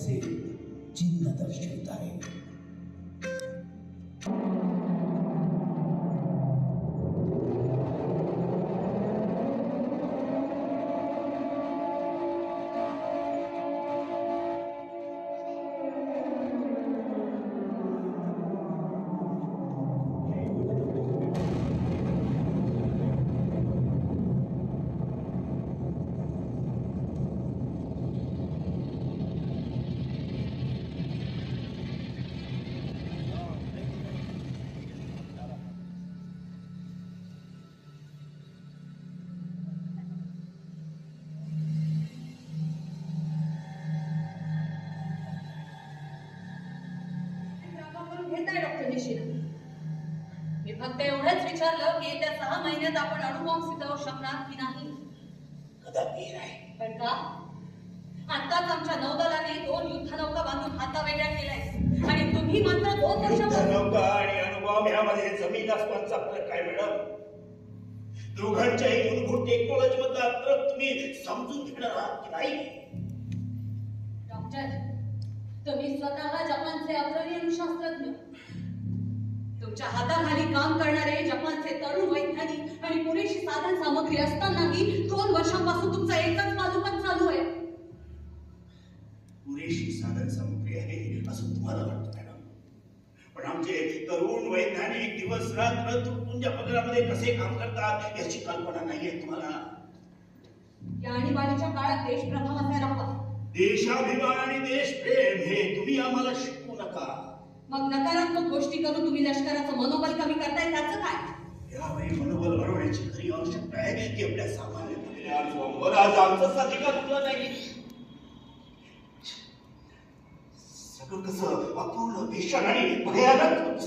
अघटित चिन्ह दर्शवित आहे. विचारलं की येत्या सहा महिन्यात आपण अणुबॉम्ब सिद्धावू शकणार की नाही? कदापि नाही. पण का? आताच आमच्या नौदलाने दोन युद्धनौका बांधून हाता वेगळ्या केलाय आणि तुम्ही मात्र दोन वर्षापासून नौका आणि अनुभव यामध्ये जमीन आसमानचा फरक काय मॅडम? दोघांच्याही मूलभूत टेक्नॉलॉजी मधला फरक तुम्ही समजून घेणार आहात की नाही? डॉक्टर तुम्ही स्वतः जपानचे अग्रणी अणुशास्त्रज्ञ. तुमच्या हाताखाली काम करणारे जपानचे तरुण वैज्ञानिक आणि पुरेशी साधन सामग्री असतानाही दोन वर्षांपासून तुमचा एकच पालुपण चालू आहे. पुरेशी साधन सामग्री आहे असं तुम्हाला वाटतं मॅडम? पण आमचे तरुण वैज्ञानिक दिवस रात्र तुटपुंच्या पदरामध्ये कसे काम करतात याची कल्पना नाहीये तुम्हाला. या आणीबाणीच्या काळात देश प्रथम असायला हवा. देशाभिमान आणि देशप्रेम हे तुम्ही आम्हाला मग नकारात्मक गोष्टी करून तुम्ही लष्कराचं मनोबल कमी करताय त्याचं काय? यावेळी मनोबल वाढवण्याची खरी आवश्यकता आहे की आपल्या सामान्य आज नाही. सगळं कसं अपूर्ण भीषण आणि भयानक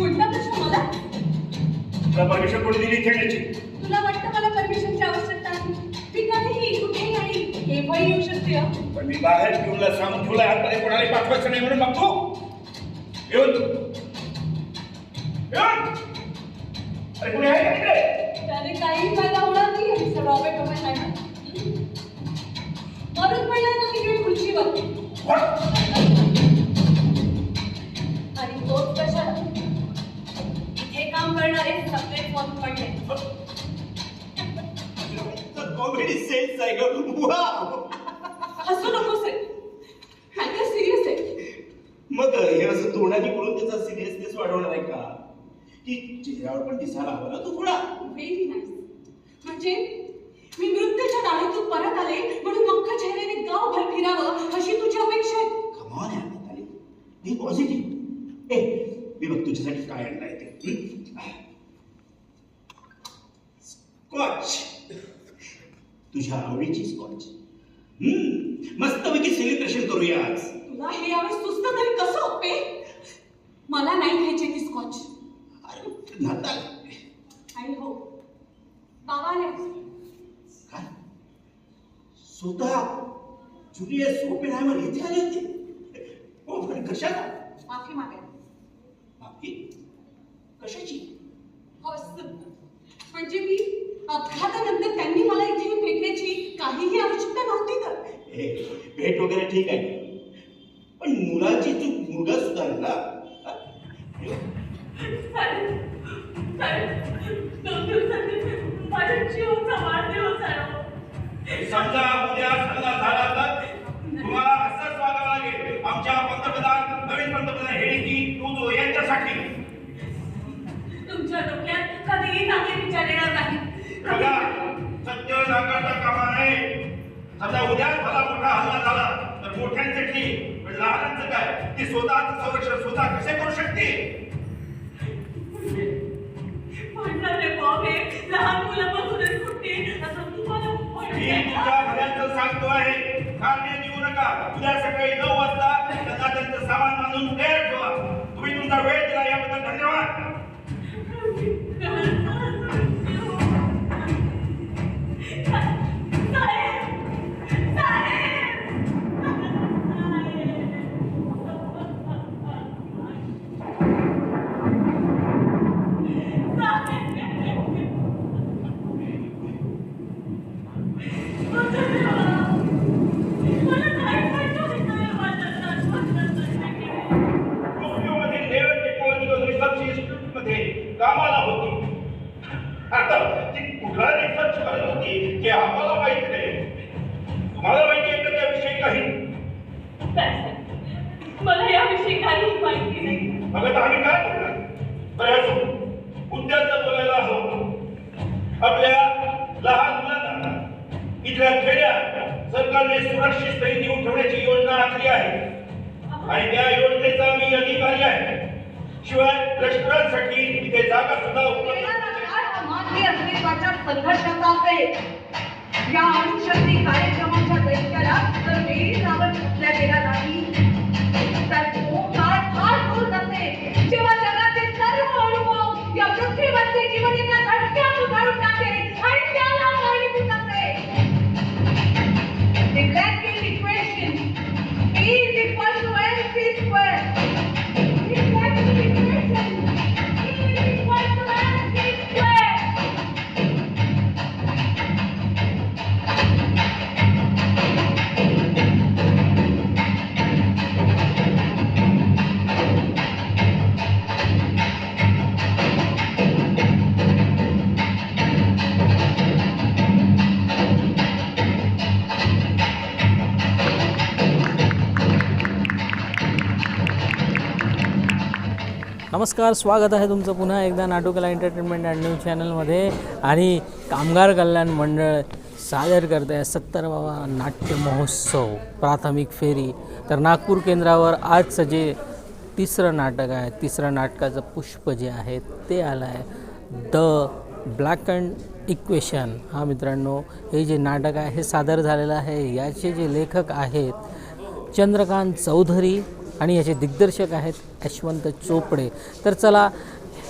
उलटा प्रश्न मला तुला परमिशन कोणी दिली खेळण्याची? तुला वाटतं मला परमिशनची आवश्यकता आहे? मी कधीही कुठेही आणि केव्हाही येऊ शकते हं? पण मी बाहेर घेऊन सांगून ठेवलं आतमध्ये कोणाला पाठवायचं नाही म्हणून. बघतो येऊन येऊन. अरे कुणी आहे का तिकडे? त्याने काही फायदा होणार नाही मिस्टर रॉबर्ट ओपेनहायमर मरून पडलाय ना तिकडे खुर्चीवर. What? करणारे सगळे मरून पडले. कॉमेडी सेन्स आहे ग. वाव हसू नकोस रे. मॅटर सिरियस आहे? मग हे असं तोंडाने बोलून त्याचा सिरियसनेस वाढवणार आहे का? की चेहऱ्यावर पण दिसायला हवा ना तू थोडा. व्हेरी नाईस म्हणजे मी मृत्यूच्या दाढीतून परत आले म्हणून मक्क चेहऱ्याने गावभर फिरावं अशी तुझी अपेक्षा आहे. कमाल आहे मिताली बी पॉझिटिव्ह ए मी बघ तुझ्यासाठी काय आणलंय ते. हं? स्कॉच तुझ्या आवडीची स्कॉच हम्म मस्तपैकी सेलिब्रेशन करूया आज. तुला हे यावेळेस सुस्त तरी कसं ओपे मला नाही घ्यायची ती स्कॉच अरे नाताल आणि हो बाबाने काय? स्वतः जुलियस ओपेनहायमर इथे आले होते. हो पण कशाला? माफी मागायला. माफी कशाची हो असं. म्हणजे मी अपघातानंतर त्यांनी मला इथे भेटण्याची काहीही आवश्यकता नव्हती तर हे भेट वगैरे ठीक आहे. पण मुलाची चूक मुलं सुधारला समजा उद्या सल्ला झाला तर तुम्हाला असंच वागावं लागेल. आमच्या पंतप्रधान नवीन पंतप्रधान हेडिकी टू जो यांच्यासाठी. तुमच्या डोक्यात कधीही चांगले विचार येणार नाही सत्य नाकारता कामा समजा उद्याच मला मोठा हल्ला झाला. तर मोठ्यांचं ठीक पण लहानांचं काय? ती स्वतःचं संरक्षण स्वतः कसे करू शकते? लहान मुलापासूनच फुटते असं तुम्हाला मी? तुझ्या घराचं सांगतो आहे. धान्य देऊ नका. उद्या सकाळी नऊ वाजता त्यांना त्यांचं सामान बांधून तयार ठेवा. तुम्ही तुमचा वेळ दिला याबद्दल धन्यवाद. आणि त्या योजनेचा मी अधिकारी आहे. शिवाय लष्करांसाठी इथे जागा सुद्धा अस्तित्वाच्या संघर्षाचा असेल या अणुशक्ती कार्यक्रमाच्या दैत्याला जर वेळी सावध घातल्या गेला नाही. तर तो काळ फार दूर नसेल जेव्हा जगाचे सर्व अनुभव या पृथ्वीवरचे जीवन एका झटक्यात उधारून टाकेल आणि त्याला कारणीभूत असेल The Blanket equation is equal anywhere. नमस्कार स्वागत आहे तुमचं पुन्हा एकदा नाटुकला एंटरटेनमेंट अँड न्यूज चॅनलमध्ये आणि कामगार कल्याण मंडळ सादर करत आहे सत्तरावा नाट्य महोत्सव प्राथमिक फेरी. तर नागपूर केंद्रावर आजचं जे तिसरं नाटक आहे तिसरं नाटकाचं पुष्प जे आहे ते आलं आहे द ब्लॅक अँड इक्वेशन हा मित्रांनो हे जे नाटक आहे हे सादर झालेलं आहे. याचे जे लेखक आहेत चंद्रकांत चौधरी आणि याचे दिग्दर्शक आहेत यशवंत चोपडे तर चला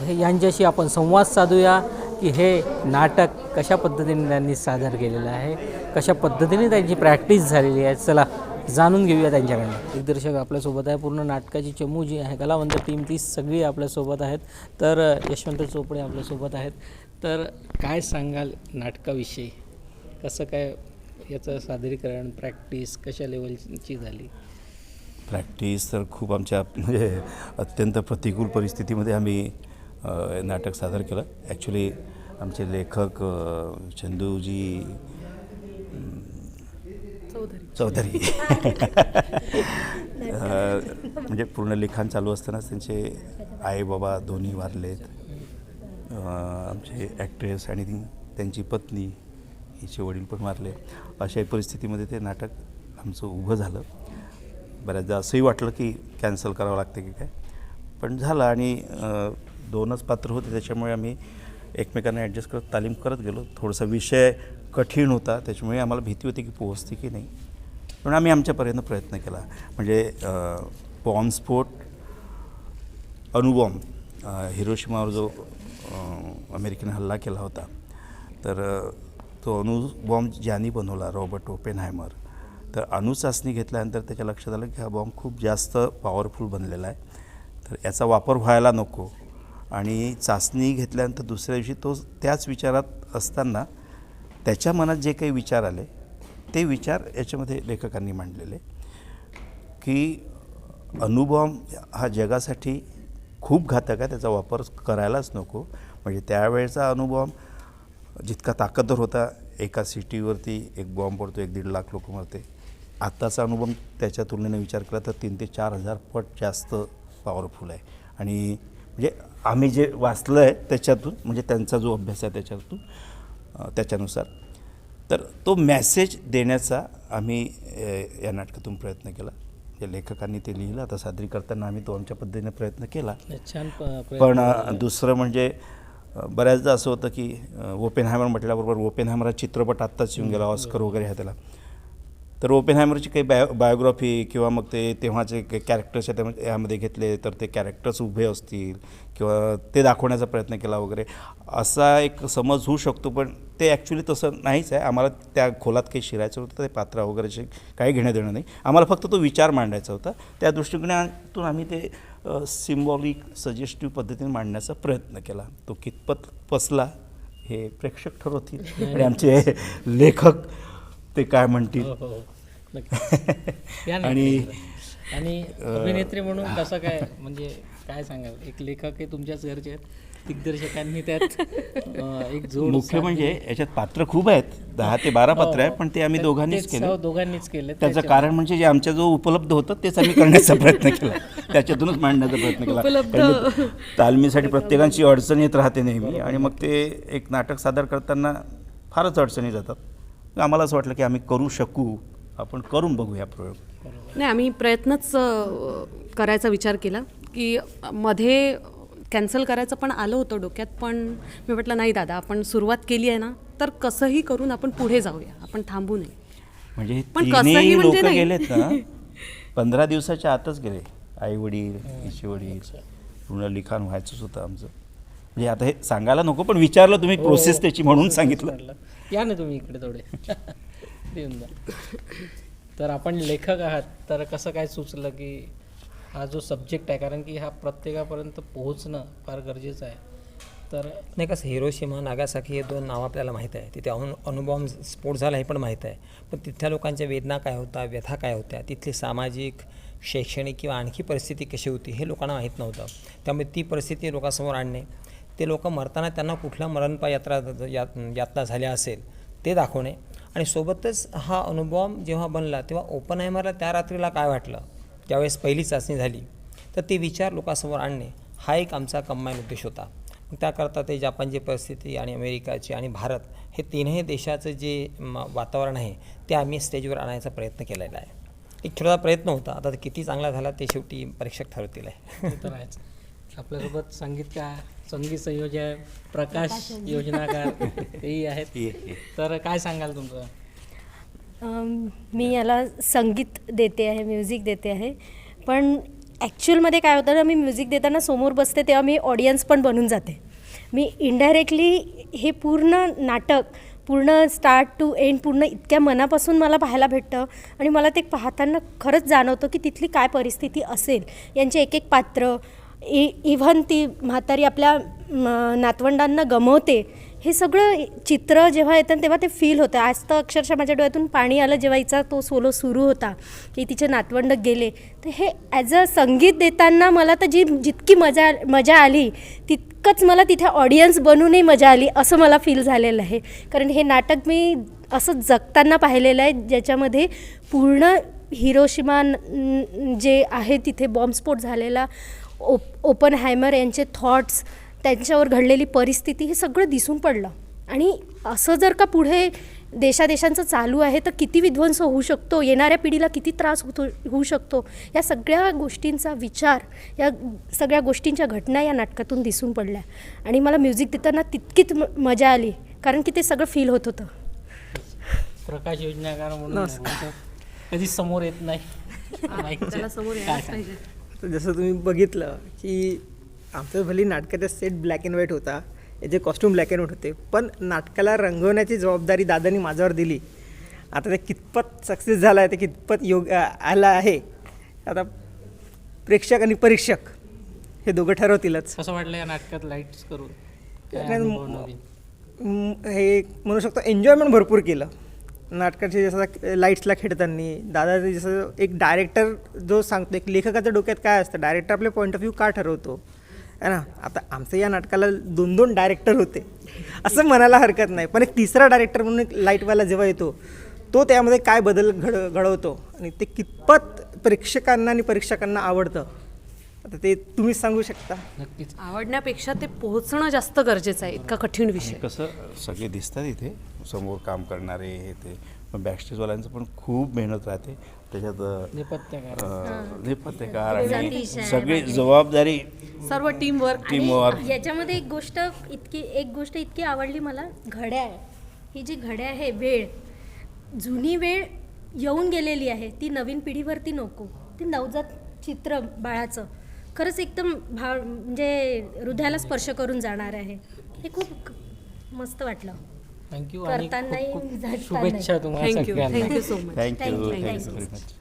हे- यांच्याशी आपण संवाद साधूया की हे नाटक कशा पद्धतीने त्यांनी सादर केलेलं आहे कशा पद्धतीने त्यांची प्रॅक्टिस झालेली आहे चला जाणून घेऊया त्यांच्याकडनं. दिग्दर्शक आपल्यासोबत आहे पूर्ण नाटकाची चमू जी आहे कलावंत टीम ती सगळी आपल्यासोबत आहेत. तर यशवंत चोपडे आपल्यासोबत आहेत. तर काय सांगाल नाटकाविषयी? कसं काय याचं सादरीकरण प्रॅक्टिस कशा लेवलची झाली? प्रॅक्टिस तर खूप आमच्या म्हणजे अत्यंत प्रतिकूल परिस्थितीमध्ये आम्ही नाटक सादर केलं. ॲक्च्युली आमचे लेखक चंदूजी चौधरी. म्हणजे पूर्ण लिखाण चालू असतानाच त्यांचे आई बाबा दोन्ही वारलेत. आमचे ॲक्ट्रेस आणि त्यांची पत्नी हिचे वडील पण वारले. अशा परिस्थितीमध्ये ते नाटक आमचं उभं झालं. बऱ्याचदा असंही वाटलं की कॅन्सल करावं लागतं की काय. पण झालं आणि दोनच पात्र होते त्याच्यामुळे आम्ही एकमेकांना ॲडजस्ट करत तालीम करत गेलो. थोडासा विषय कठीण होता त्याच्यामुळे आम्हाला भीती होती की पोहोचते की नाही. पण आम्ही आमच्यापर्यंत प्रयत्न केला. म्हणजे बॉम्बस्फोट अणुबॉम्ब हिरोशिमावर जो अमेरिकेने हल्ला केला होता. तर तो अणुबॉम्ब ज्यांनी बनवला रॉबर्ट ओपेनहायमर तर अणुचाचणी घेतल्यानंतर त्याच्या लक्षात आलं की हा बॉम्ब खूप जास्त पॉवरफुल बनलेला आहे. तर याचा वापर व्हायला नको. आणि चाचणी घेतल्यानंतर दुसऱ्या दिवशी तो त्याच विचारात असताना त्याच्या मनात जे काही विचार आले ते विचार याच्यामध्ये लेखकांनी मांडलेले. की अणुबॉम्ब हा जगासाठी खूप घातक आहे त्याचा वापर करायलाच नको. म्हणजे त्यावेळेचा अणुबॉम्ब जितका ताकदवर होता एका सिटीवरती एक बॉम्ब पडतो एक दीड लाख लोक मरते. आत्ताचा अनुभव त्याच्या तुलनेने विचार केला तर तीन ते चार हजार पट जास्त पॉवरफुल आहे. आणि म्हणजे आम्ही जे वाचलं आहे त्याच्यातून म्हणजे त्यांचा जो अभ्यास आहे त्याच्यातून त्याच्यानुसार. तर तो मॅसेज देण्याचा आम्ही या नाटकातून प्रयत्न केला. त्या लेखकांनी ते लिहिलं आता सादरी करताना आम्ही तो आमच्या पद्धतीने प्रयत्न केला. पण. दुसरं म्हणजे बऱ्याचदा असं होतं की ओपेन हॅमर म्हटल्याबरोबर ओपेन हॅमर हा चित्रपट आत्ताच येऊन गेला ऑस्कर वगैरे आहे त्याला. तर ओपेन हॅमरची काही बायो बायोग्राफी किंवा मग ते तेव्हाचे काही कॅरेक्टर्स त्या यामध्ये घेतले तर ते कॅरेक्टर्स उभे असतील किंवा ते दाखवण्याचा प्रयत्न केला वगैरे. असा एक समज होऊ शकतो पण ते ॲक्च्युली तसं नाहीच आहे. आम्हाला त्या खोलात काही शिरायचं होतं ते पात्रा वगैरेचे काही घेणं देणं नाही. आम्हाला फक्त तो विचार मांडायचा होता. त्या दृष्टिकोनातून आम्ही ते सिम्बॉलिक सजेस्टिव्ह पद्धतीने मांडण्याचा प्रयत्न केला. तो कितपत पसला हे प्रेक्षक ठरवतील. आणि आमचे लेखक ते काय म्हणतील? हो, हो. नक्की. या ना. आणि आणि अभिनेत्री म्हणून कसं काय म्हणजे काय सांगाल? एक लेखक हे तुमच्याच घरचे आहेत दिग्दर्शकांनी त्यात एक जोड मुख्य म्हणजे याच्यात पात्र खूप आहेत दहा ते बारा पात्र आहे पण ते आम्ही दोघांनीच केले. हो, दोघांनीच केले त्याचं कारण म्हणजे जे आमच्या जो उपलब्ध होतं तेच आम्ही करण्याचा प्रयत्न केला. त्याच्यातूनच मांडण्याचा प्रयत्न केला. तालमीसाठी प्रत्येकाची अडचण येत राहते नेहमी आणि मग ते एक नाटक सादर करताना फारच अडचणी जातात. आम्हाला असं वाटलं की आम्ही करू शकू. आपण करून बघू या प्रयोग. नाही आम्ही प्रयत्नच करायचा विचार केला की मध्ये कॅन्सल करायचं पण आलं होतं डोक्यात पण मी म्हटलं नाही दादा आपण सुरुवात केली आहे ना तर कसंही करून आपण पुढे जाऊया आपण थांबू नये. म्हणजे पण कसंही म्हणजे. गेलेत ना पंधरा दिवसाच्या आतच गेले आई वडील तिचे वडील पूर्ण लिखाण व्हायचंच होतं आमचं. म्हणजे आता हे सांगायला नको पण विचारलं तुम्ही प्रोसेस त्याची म्हणून सांगितलं. या ना तुम्ही इकडे थोडे. देऊन जा. तर आपण लेखक आहात तर कसं काय सुचलं की हा जो सब्जेक्ट आहे कारण की हा प्रत्येकापर्यंत पोहोचणं फार गरजेचं आहे. तर नाही कसं हिरोशिमा नागासाकी हे दोन नावं आपल्याला माहीत आहे. तिथे अनु अनुभव स्फोट झाला हे पण माहीत आहे. पण तिथल्या लोकांच्या वेदना काय होत्या व्यथा काय होत्या? तिथली सामाजिक शैक्षणिक किंवा आणखी परिस्थिती कशी होती हे लोकांना माहीत नव्हतं. त्यामुळे ती परिस्थिती लोकांसमोर आणणे. ते लोक मरताना त्यांना कुठल्या मरणपा यात्रा यात यातना झाल्या असेल? ते दाखवणे. आणि सोबतच हा अणुबॉम्ब जेव्हा बनला तेव्हा ओपन आयमरला त्या रात्रीला काय वाटलं? ज्यावेळेस पहिली चाचणी झाली तर ते विचार लोकांसमोर आणणे हा एक आमचा कम्बाईन उद्देश होता. त्याकरता ते जपानची परिस्थिती आणि अमेरिकाची आणि भारत हे तीनही देशाचं जे वातावरण आहे ते आम्ही स्टेजवर आणायचा प्रयत्न केलेला आहे. एक छोटा प्रयत्न होता. आता किती चांगला झाला ते शेवटी परीक्षक ठरवतील. आहे तर आपल्यासोबत संगीतकार संगीत संयोजक प्रकाश योजनाकार तेही आहेत. तर काय सांगाल तुमचं? अम, मी याला संगीत देते आहे म्युझिक देते आहे. पण ॲक्च्युअलमध्ये काय होतं ना मी म्युझिक देताना समोर बसते तेव्हा मी ऑडियन्स पण बनून जाते. मी इनडायरेक्टली हे पूर्ण नाटक पूर्ण स्टार्ट टू एंड पूर्ण इतक्या मनापासून मला पाहायला भेटतं आणि मला ते पाहताना खरंच जाणवतं की तिथली काय परिस्थिती असेल. यांचे एक एक पात्र इ इव्हन ती म्हातारी आपल्या नातवंडांना गमवते हे सगळं चित्र जेव्हा येतं तेव्हा ते फील होतं. आज तर अक्षरशः माझ्या डोळ्यातून पाणी आलं जेव्हा हिचा तो सोलो सुरू होता की तिचे नातवंड गेले. तर हे ॲज अ संगीत देताना मला तर जी जितकी मजा मजा आली तितकंच मला तिथे ऑडियन्स बनूनही मजा आली असं मला फील झालेलं आहे. कारण हे नाटक मी असं जगताना पाहिलेलं आहे ज्याच्यामध्ये पूर्ण हिरोशिमा जे आहे तिथे बॉम्बस्फोट झालेला ओप ओपन हॅमर यांचे थॉट्स त्यांच्यावर घडलेली परिस्थिती हे सगळं दिसून पडलं. आणि असं जर का पुढे देशादेशांचं चालू आहे तर किती विध्वंस होऊ शकतो? येणाऱ्या पिढीला किती त्रास होतो होऊ शकतो? या सगळ्या गोष्टींचा विचार या सगळ्या गोष्टींच्या घटना या नाटकातून दिसून पडल्या. आणि मला म्युझिक देताना तितकीच म- मजा आली कारण की ते सगळं फील होत होतं. प्रकाश योजनाकार म्हणून. कधी समोर येत नाही. समोर तर जसं तुम्ही बघितलं की आमचं भली नाटकाचा सेट ब्लॅक अँड व्हाईट होता. याचे कॉस्ट्यूम ब्लॅक अँड व्हाईट होते. पण नाटकाला रंगवण्याची जबाबदारी दादानी माझ्यावर दिली. आता ते कितपत सक्सेस झालं आहे ते कितपत योग आलं आहे आता प्रेक्षक आणि परीक्षक हे दोघं ठरवतीलच. कसं वाटलं या नाटकात लाईट्स करून? हे म्हणू शकतो एन्जॉयमेंट भरपूर केलं. नाटकाचे जसं लाईट्सला खेळताना दादा जसं एक डायरेक्टर जो सांगतो एक लेखकाच्या डोक्यात काय असतं डायरेक्टर आपले पॉईंट ऑफ व्ह्यू का ठरवतो? है ना? आता आमचं या नाटकाला दोन दोन डायरेक्टर होते. असं म्हणायला हरकत नाही. पण एक तिसरा डायरेक्टर म्हणून एक लाईटवाला जेव्हा येतो तो त्यामध्ये काय बदल घड घडवतो? आणि ते कितपत प्रेक्षकांना आणि परीक्षकांना आवडतं? आता ते तुम्हीच सांगू शकता. नक्कीच. आवडण्यापेक्षा ते पोहोचणं जास्त गरजेचं आहे इतका कठीण विषय. कसं सगळे दिसतात इथे. समोर काम करणारे हे ते. पण बॅकस्टेजवाल्यांचं पण खूप मेहनत राहते. त्याच्यात नेपथ्यकार. आणि सगळी जबाबदारी सर्व टीमवर्क टीमवर्क याच्यामध्ये एक गोष्ट इतकी एक गोष्ट इतकी आवडली मला घड्याळ. ही जी घड्याळ आहे वेळ. जुनी वेळ येऊन गेलेली आहे. ती नवीन पिढीवरती नको. ती नवजात चित्र बाळाचं. खरंच एकदम भाव म्हणजे हृदयाला स्पर्श करून जाणार आहे. हे खूप मस्त वाटलं. थँक्यू आणि करतानाही, खूप खूप झटतानाही. शुभेच्छा तुम्हाला थँक्यू सगळ्यांना. Thank you so much thank you thank you. Very much